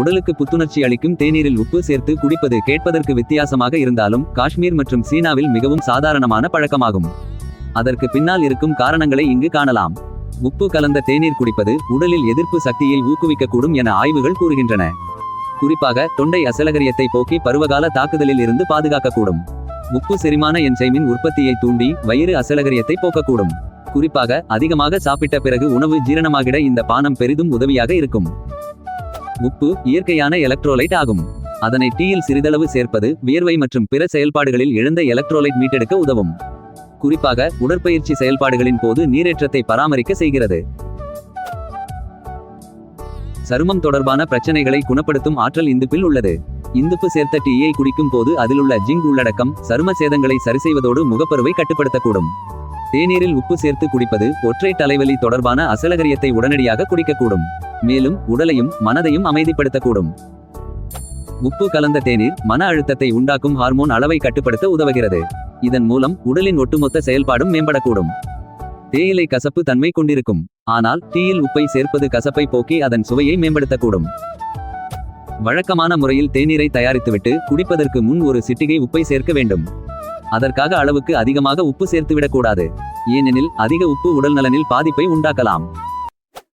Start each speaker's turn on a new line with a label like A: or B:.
A: உடலுக்கு புத்துணர்ச்சி அளிக்கும் தேநீரில் உப்பு சேர்த்து குடிப்பது கேட்பதற்கு வித்தியாசமாக இருந்தாலும் காஷ்மீர் மற்றும் சீனாவில் மிகவும் சாதாரணமான பழக்கமாகும். அதற்கு பின்னால் இருக்கும் காரணங்களை இங்கு காணலாம். உப்பு கலந்த தேநீர் குடிப்பது உடலில் எதிர்ப்பு சக்தியை ஊக்குவிக்கக்கூடும் என ஆய்வுகள் கூறுகின்றன. குறிப்பாக தொண்டை அசலகரியத்தை போக்கி பருவகால தாக்குதலில் இருந்து பாதுகாக்கக்கூடும். உப்பு செரிமான என்சைமின் உற்பத்தியை தூண்டி வயிறு அசலகரியத்தை போக்கக்கூடும். குறிப்பாக அதிகமாக சாப்பிட்ட பிறகு உணவு ஜீரணமாகிட இந்த பானம் பெரிதும் உதவியாக இருக்கும். உப்பு இயற்கையான எலக்ட்ரோலைட் ஆகும். அதனை டீயில் சிறிதளவு சேர்ப்பது வியர்வை மற்றும் பிற செயல்பாடுகளில் இழந்த எலக்ட்ரோலைட் மீட்டெடுக்க உதவும். குறிப்பாக உடற்பயிற்சி செயல்பாடுகளின் போது நீரேற்றத்தை பராமரிக்க செய்கிறது. சருமம் தொடர்பான பிரச்சனைகளை குணப்படுத்தும் ஆற்றல் இந்துப்பில் உள்ளது. இந்துப்பு சேர்த்த டீயை குடிக்கும் போது அதிலுள்ள ஜிங்க் உள்ளடக்கம் சரும சேதங்களை சரிசெய்வதோடு முகப்பருவை கட்டுப்படுத்தக்கூடும். தேநீரில் உப்பு சேர்த்து குடிப்பது ஒற்றை தலைவலி தொடர்பான அசலகரியத்தை உடனடியாக குடிக்கக்கூடும். மேலும் உடலையும் மனதையும் அமைதிப்படுத்தக்கூடும். உப்பு கலந்த தேநீர் மன அழுத்தத்தை உண்டாக்கும் ஹார்மோன் அளவை கட்டுப்படுத்த உதவுகிறது. இதன் மூலம் உடலின் ஒட்டுமொத்த செயல்பாடும் மேம்படக்கூடும். தேயிலை கசப்பு தன்மை கொண்டிருக்கும். ஆனால் டீயில் உப்பை சேர்ப்பது கசப்பை போக்கி அதன் சுவையை மேம்படுத்தக்கூடும். வழக்கமான முறையில் தேநீரை தயாரித்துவிட்டு குடிப்பதற்கு முன் ஒரு சிட்டிகை உப்பை சேர்க்க வேண்டும். அதற்காக அளவுக்கு அதிகமாக உப்பு சேர்த்துவிடக்கூடாது. ஏனெனில் அதிக உப்பு உடல் நலனில் பாதிப்பை உண்டாக்கலாம்.